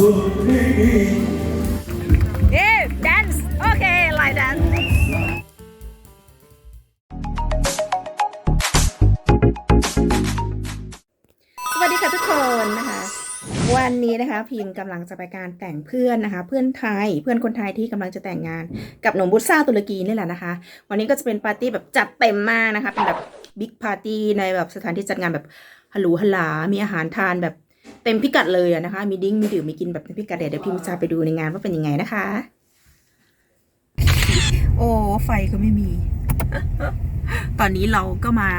Yeah, dance. Okay, like dance. สวัสดีค่ะทุกคนนะคะ วันนี้นะคะพิมกำลังจะไปการแต่งเพื่อนนะคะ เพื่อนไทยเพื่อนคนไทยที่กำลังจะแต่งงานกับหนุ่มบุษราตุรกีนี่แหละนะคะ วันนี้ก็จะเป็นปาร์ตี้แบบจัดเต็มมากนะคะเป็นแบบบิ๊กปาร์ตี้ในแบบสถานที่จัดงานแบบฮัลโหลฮัลลามีอาหารทานแบบ เต็มพิกัดเลยอะนะคะ มีดิ้งมีดื่มมีกินแบบเต็มพิกัดเดี๋ยวเดี๋ยวพิมพ์จะไปดูในงานว่าเป็นยังไงนะคะ โอ้ไฟก็ไม่มี ตอนนี้เราก็มา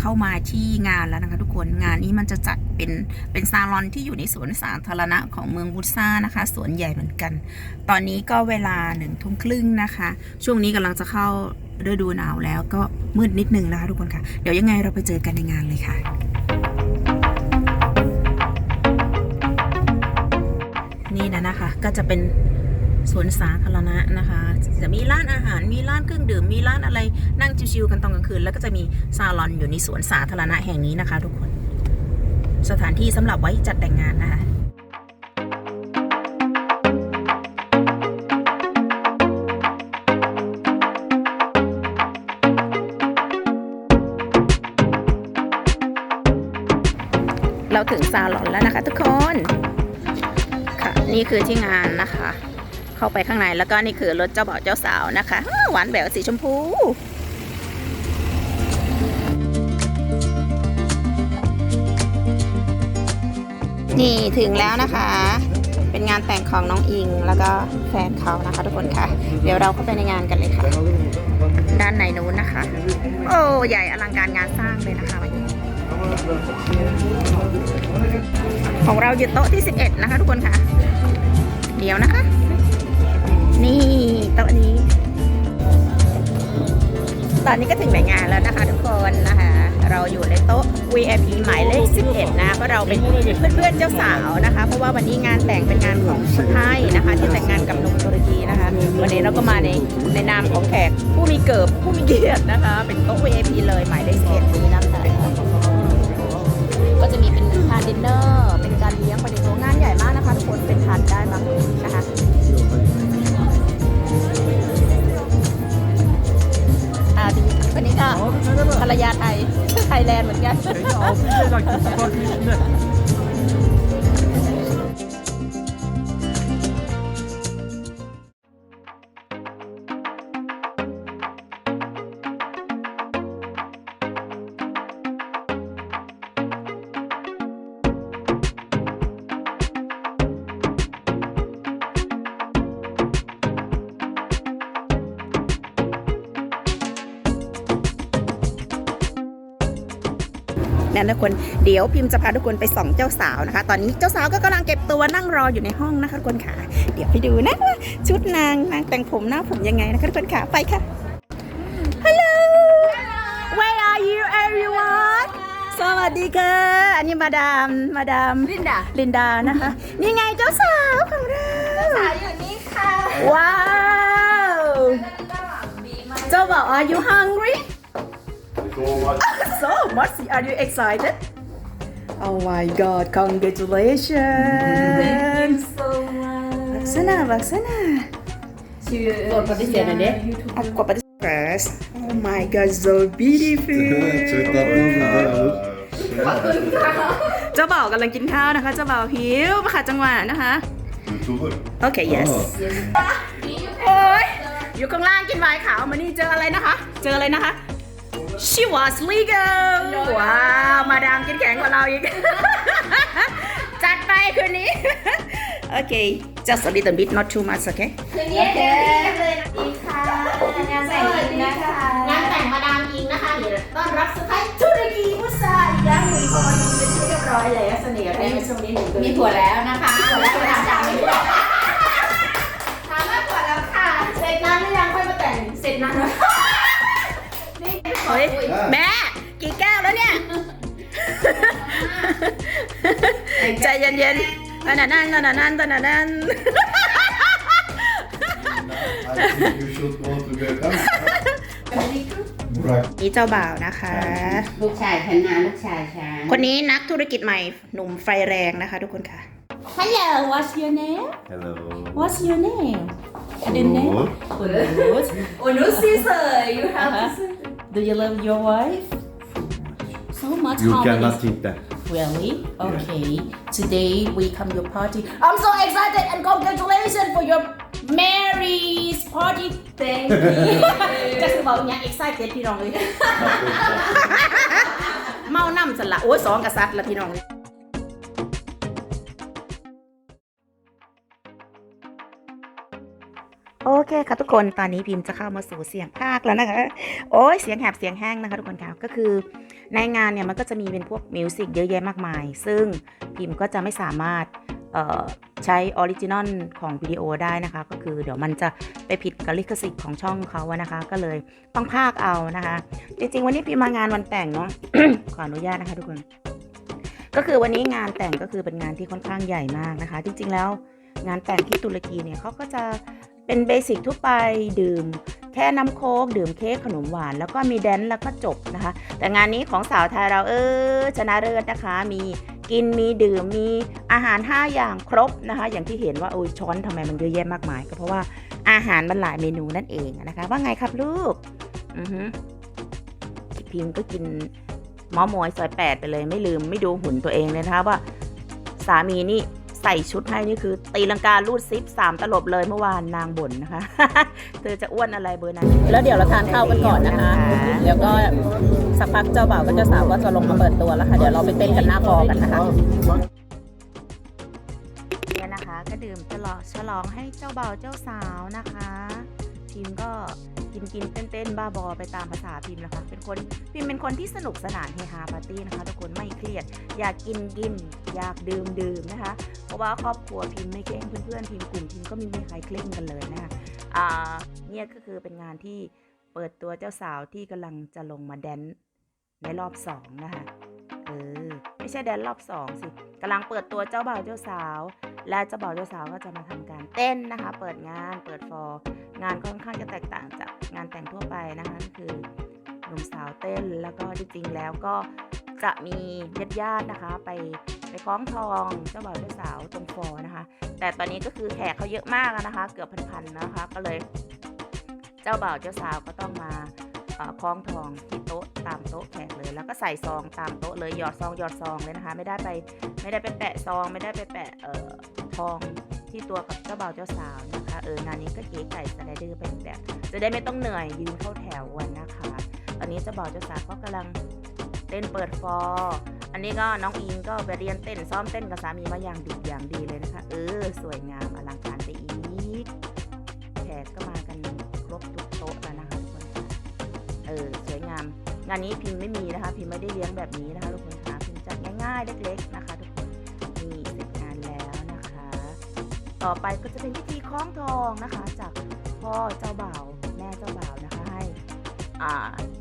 เข้ามาที่งานแล้วนะคะทุกคนงานนี้มันจะจัดเป็นเป็นซาลอนที่อยู่ในสวนสาธารณะของเมืองบุซ่านะคะสวนใหญ่เหมือนกัน ตอนนี้ก็เวลาหนึ่งทุ่มครึ่งนะคะ ช่วงนี้กำลังจะเข้าฤดูหนาวแล้วก็มืดนิดนึงนะคะทุกคนค่ะ เดี๋ยวยังไงเราไปเจอกันในงานเลยค่ะ นี่นะนะคะ ก็จะเป็นสวนสาธารณะนะคะ จะมีร้านอาหารมีร้านเครื่องดื่ม มีร้านอะไรนั่งชิวๆกันตอนกลางคืน แล้วก็จะมีซาลอนอยู่ในสวนสาธารณะแห่งนี้นะคะ ทุกคน สถานที่สำหรับไว้จัดแต่งงานนะคะเราถึงซาลอนแล้วนะคะทุกคน นี่คือที่งานนะคะ เข้าไปข้างในแล้วก็นี่คือรถเจ้าบ่าวเจ้าสาวนะคะ หวานแหววสีชมพูนี่ถึงแล้วนะคะ เป็นงานแต่งของน้องอิงแล้วก็แฟนเขานะคะทุกคนค่ะ เดี๋ยวเราเข้าไปในงานกันเลยค่ะ ด้านในนู้นนะคะ โอ้ใหญ่อลังการงานสร้างเลยนะคะวันนี้ของเราอยู่โต๊ะที่ 11 นะคะทุกคนค่ะ เดียวนะคะ นี่โต๊ะนี้ ตอนนี้ก็ถึงในงานแล้วนะคะทุกคนนะคะ เราอยู่ในโต๊ะ VIP หมายเลข 11 นะเพราะเราเป็นเพื่อนๆเจ้าสาวนะคะ เพราะว่าวันนี้งานแต่งเป็นงานของคนไทยนะคะ ที่แต่งงานกับหนุ่มตุรกีนะคะ วันนี้เราก็มาในในนามของแขกผู้มีเกิบผู้มีเกียรตินะคะ เป็นโต๊ะ VIP เลยหมายเลข 11 นี้นะคะก็จะมีเป็นทานดินเนอร์ การเลี้ยงไปในโต๊ะงานใหญ่มากนะคะ ทุกคนเป็นพันได้บ้างนะคะอ่าทีนี้คนนี้ก็ภรรยาไทยไทยแลนด์เหมือนกัน นั่นทุกคนเดี๋ยวพิมพ์จะพาทุกคนไปส่องเจ้าสาวนะคะ ตอนนี้เจ้าสาวก็กำลังเก็บตัวนั่งรออยู่ในห้องนะคะทุกคนค่ะ เดี๋ยวไปดูนะว่าชุดนางนางแต่งผมหน้าผมยังไงนะคะทุกคนค่ะไปค่ะ Hello Where are you everyone สวัสดีค่ะ อันนี้มาดามมาดามลินดา ลินดานะคะ นี่ไงเจ้าสาวของเราสาวอยู่นี่ค่ะ ว้าวดีมากเจ้าบ่าว Are you hungry So much. so much are you excited Oh my god congratulations so much Baksana baksana ชื่อโหลดปฏิเสธหน่อยดิ Aku apa first Oh my god so beautiful Çok tatlısın ha. เจ้าบ่าวกำลังกินข้าวนะคะ เจ้าบ่าวหิวมาค่ะจังหวะนะคะ YouTuber. โอเค yes โอ้ยอยู่ข้างล่างกินไวน์ขาวมานี่เจออะไรนะคะ เจออะไรนะคะ she was legal ว้าวมาดามกินแข็งกว่าเราอีก จัดไปคืนนี้ โอเค just a little bit not too much okay คืนนี้เด็กเลยดีค่ะงานแต่งอิงนะคะงานแต่งมาดามอิงนะคะเดี๋ยวต้อนรับสไปตุรกีมุสาอีกแล้วหนึ่งคนเป็นที่เรียบร้อยแล้วเสน่ห์แรงในช่วงนี้หนึ่งมีผัวแล้วนะคะผัวแล้วถามถามถามว่าผัวแล้วค่ะ เสร็จนานหรือยังค่อยมาแต่ง เสร็จนานแล้วนี่ เฮ้ยแม่กี่แก้วแล้วเนี่ย ใจเย็นๆตอนนั้นตอนนั้นตอนนั้น I think you should go together. Burak. นี่เจ้าบ่าวนะคะ ลูกชายฉันนะลูกชายฉันคนนี้นักธุรกิจใหม่หนุ่มไฟแรงนะคะ ทุกคนค่ะ Hello what's your name Hello. What's your name I didn't know Onur. Oh no sister you have Do you love your wife? So much You How many- cannot eat that. Really? Okay. Today we come your party. I'm so excited and congratulations for your Mary's party. Thank you จะคือบอกอย่าง excited พี่น้องเลย เมาน้ำสละโอ้ยสองกษัตริย์ละพี่น้องเลย โอเคค่ะทุกคนตอนนี้พิมพ์จะเข้ามาสู่เสียงภาคแล้วนะคะ โอ้ยเสียงแหบเสียงแห้งนะคะทุกคนค่ะก็คือในงานเนี่ยมันก็จะมีเป็นพวกมิวสิกเยอะแยะมากมาย ซึ่งพิมพ์ก็จะไม่สามารถใช้ออริจินอลของวิดีโอได้นะคะ ก็คือเดี๋ยวมันจะไปผิดกับลิขสิทธิ์ของช่องเขาอะนะคะ ก็เลยต้องภาคเอานะคะ จริงๆ วันนี้พิมมางานวันแต่งเนาะขออนุญาตนะคะทุกคน ก็คือวันนี้งานแต่งก็คือเป็นงานที่ค่อนข้างใหญ่มากนะคะ จริงๆแล้วงานแต่งที่ตุรกีเนี่ยเขาก็จะ เป็นเบสิกทั่วไปดื่ม แค่น้ำโค้กดื่มเค้กขนมหวาน แล้วก็มีแดนแล้วก็จบนะคะ แต่งานนี้ของสาวไทยเราเออชนะเลิศนะคะ มีกินมีดื่มมีอาหาร 5 อย่างครบนะคะ อย่างที่เห็นว่าโอ้ยช้อนทำไมมันเยอะแยะมากมาย ก็เพราะว่าอาหารมันหลายเมนูนั่นเองนะคะ ว่าไงครับลูกอือฮึพิมพ์ก็กินหมอหมวยซอยแปดไปเลยไม่ลืมไม่ดูหุ่นตัวเองเลยนะคะว่าสามีนี่ ใส่ชุดให้นี่คือ ตีลังกาลูดซิปสามตลบเลยเมื่อวานนางบ่นนะคะ เธอจะอ้วนอะไรเบอร์นั้น แล้วเดี๋ยวเราทานข้าวกันก่อนนะคะ เดี๋ยวก็สักพักเจ้าบ่าวกับเจ้าสาวก็จะลงมาเปิดตัวแล้วค่ะ เดี๋ยวเราไปเต้นกันหน้าพอกันนะคะเนี่ยนะคะ ก็ดื่มฉลองฉลองให้เจ้าบ่าวเจ้าสาวนะคะพิมก็ กินกินเต้นเต้นบ้าบอไปตามภาษาพิมนะคะ เป็นคนพิมเป็นคนที่สนุกสนานเฮฮาปาร์ตี้นะคะทุกคนไม่เครียด อยากกินกินอยากดื่มดื่มนะคะ เพราะว่าครอบครัวพิมไม่เคร่งเพื่อนๆพิมกลุ่มพิมก็ไม่มีใครเคร่งกันเลยนะคะอ่าเนี่ยก็คือเป็นงานที่เปิดตัวเจ้าสาวที่กำลังจะลงมาแดนในรอบสองนะคะเออ ไม่ใช่แดนรอบสองสิกำลังเปิดตัวเจ้าบ่าวเจ้าสาว และเจ้าบ่าวเจ้าสาวก็จะมาทำการเต้นนะคะ เปิดงานเปิดฟอร์งานค่อนข้างจะแตกต่างจากงานแต่งทั่วไปนะคะ คือหนุ่มสาวเต้นแล้วก็จริงๆแล้วก็จะมีญาติๆนะคะ ไปไปคล้องทองเจ้าบ่าวเจ้าสาวตรงฟอร์นะคะ แต่ตอนนี้ก็คือแขกเขาเยอะมากนะคะ เกือบพันๆนะคะ ก็เลย เจ้าบ่าวเจ้าสาวก็ต้องมา คล้องทองที่โต๊ะตามโต๊ะแขกเลย แล้วก็ใส่ซองตามโต๊ะเลยหยอดซองหยอดซองเลยนะคะ ไม่ได้ไปไม่ได้ไปแปะซอง ไม่ได้ไปแปะเอ่อทองที่ตัวกับเจ้าบ่าวเจ้าสาวนะคะเอองานนี้ก็เก๋ไก่สไลเดอร์ไปอีกแบบ จะได้ไม่ต้องเหนื่อยยืนเข้าแถววันนะคะ ตอนนี้เจ้าบ่าวเจ้าสาวก็กำลังเต้นเปิดฟอร์อันนี้ก็น้องอิงก็ไปเรียนเต้นซ้อมเต้นกับสามีมาอย่างดีอย่างดีเลยนะคะ เออ สวยงามอลังการไปอีก งานนี้พิมพ์ไม่มีนะคะ พิมพ์ไม่ได้เลี้ยงแบบนี้นะคะทุกคนคะพิมพ์จัดง่ายๆ เล็ก ๆนะคะ ทุกคนนี่เสร็จงานแล้วนะคะ ต่อไปก็จะเป็นพิธีคล้องทองนะคะ จากพ่อเจ้าบ่าวแม่เจ้าบ่าวนะคะให้อ่า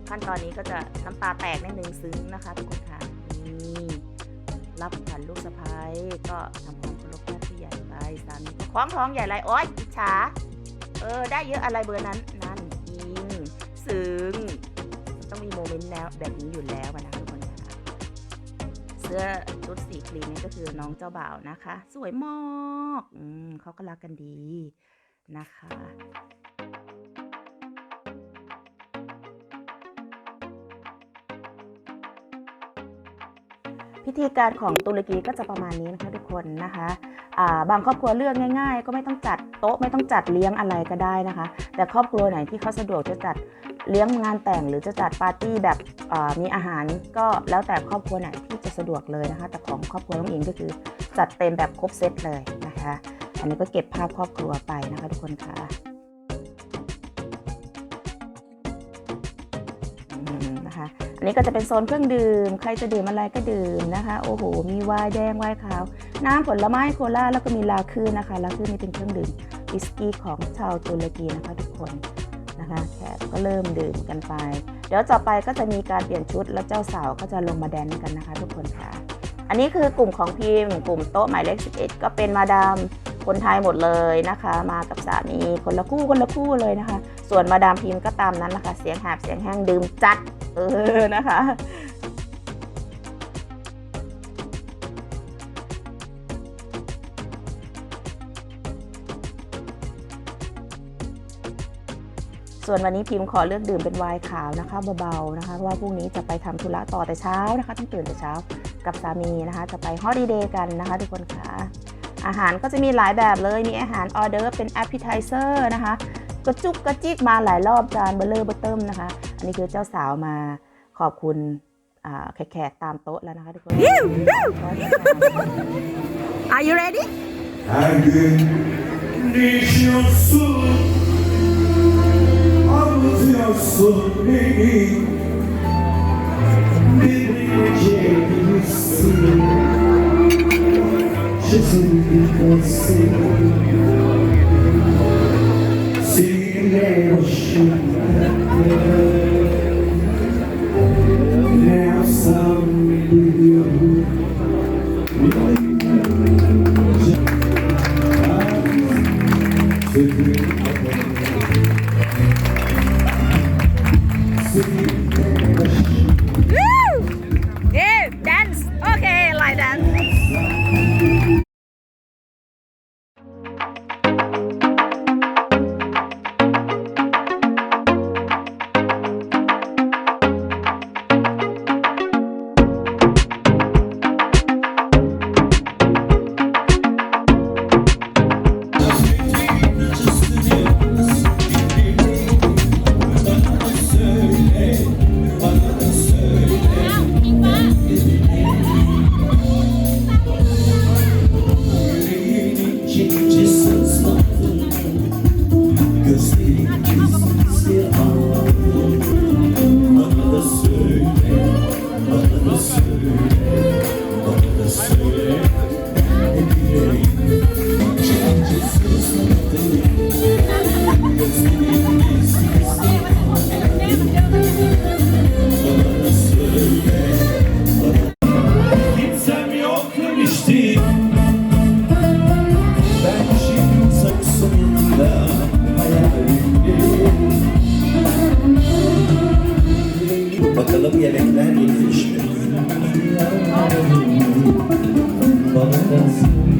ขั้นตอนนี้ก็จะน้ำตาแตกในหนึ่งซึ้งนะคะ ทุกคนคะนี่รับขวัญลูกสะพ้ายก็ทำความเคารพญาติผู้ใหญ่ไปสามีก็คล้องทองใหญ่ไรโอ๊ยอิจฉาเออได้เยอะอะไรเบอร์นั้น้นแล้วแบบนี้อยู่แล้วอะนะคะทุกคนคะเสื้อชุดสีครีมนี่ก็คือน้องเจ้าบ่าวนะคะ สวยมากอืมเขาก็รักกันดีนะคะ พิธีการของตุรกีก็จะประมาณนี้นะคะทุกคนนะคะบางครอบครัวเลือกง่าย ๆ ก็ไม่ต้องจัดโต๊ะไม่ต้องจัดเลี้ยงอะไรก็ได้นะคะ แต่ครอบครัวไหนที่เขาสะดวกจะจัดเลี้ยงงานแต่งหรือจะจัดปาร์ตี้แบบมีอาหารก็แล้วแต่ครอบครัวไหนที่จะสะดวกเลยนะคะ แต่ของครอบครัวน้องอิงก็คือจัดเต็มแบบครบเซตเลยนะคะ อันนี้ก็เก็บภาพครอบครัวไปนะคะทุกคนค่ะ นี้ก็จะเป็นโซนเครื่องดื่ม ใครจะดื่มอะไรก็ดื่มนะคะ โอ้โห มีไวน์แดงไวน์ขาว น้ำผลไม้โคลาแล้วก็มีลาคืนนะคะ ลาคืนนี่เป็นเครื่องดื่มวิสกี้ของชาวตุรกีนะคะทุกคนนะคะแขกก็เริ่มดื่มกันไป เดี๋ยวต่อไปก็จะมีการเปลี่ยนชุดแล้วเจ้าสาวก็จะลงมาแดนกันนะคะ ทุกคนค่ะ อันนี้คือกลุ่มของพิมพ์ กลุ่มโต๊ะหมายเลข 11 ก็เป็นมาดามคนไทยหมดเลยนะคะ มากับสามีคนละคู่คนละคู่เลยนะคะ ส่วนมาดามพิมพ์ก็ตามนั้นแหละค่ะ เสียงแหบเสียงแห้งดื่มจัด เออนะคะส่วนวันนี้พิมพ์ขอเลือกดื่มเป็นไวน์ขาวนะคะเบาๆนะคะเพราะว่าพรุ่งนี้จะไปทำธุระต่อแต่เช้านะคะ ต้องตื่นแต่เช้ากับสามีนะคะ จะไปฮอลิเดย์กันนะคะ ทุกคนค่ะอาหารก็จะมีหลายแบบเลยมีอาหารออเดอร์เป็น appetizer นะคะ กระจุกกระจิกมาหลายรอบจานเบลเลอร์เบอร์เติมนะคะ อันนี้คือเจ้าสาวมาขอบคุณแขกๆตามโต๊ะแล้วนะคะทุกคน Are you ready? Anlıyorsun Anlatıyorsun beni Bilmeyeceksin Çözülmesin Seninle us.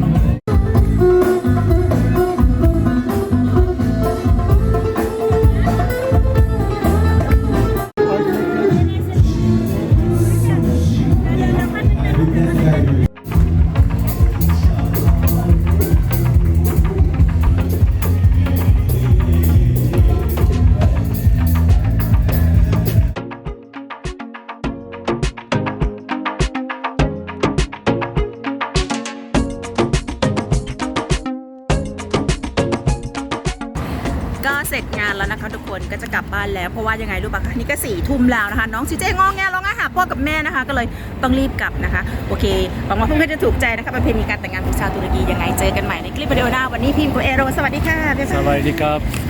เสร็จงานแล้วนะคะทุกคนก็จะกลับบ้านแล้วเพราะว่ายังไงรู้ปะคะนี่ก็สี่ทุ่มแล้วนะคะ น้องซีเจงองแงร้องไห้หาพ่อกับแม่นะคะ ก็เลยต้องรีบกลับนะคะ โอเคหวังว่าเพื่อนๆจะถูกใจนะคะประเพณีการแต่งงานของชาวตุรกียังไงเจอกันใหม่ในคลิปวิดีโอหน้าวันนี้พิมพ์กับเอโรสวัสดีค่ะบ๊ายบาย Sawadee krap.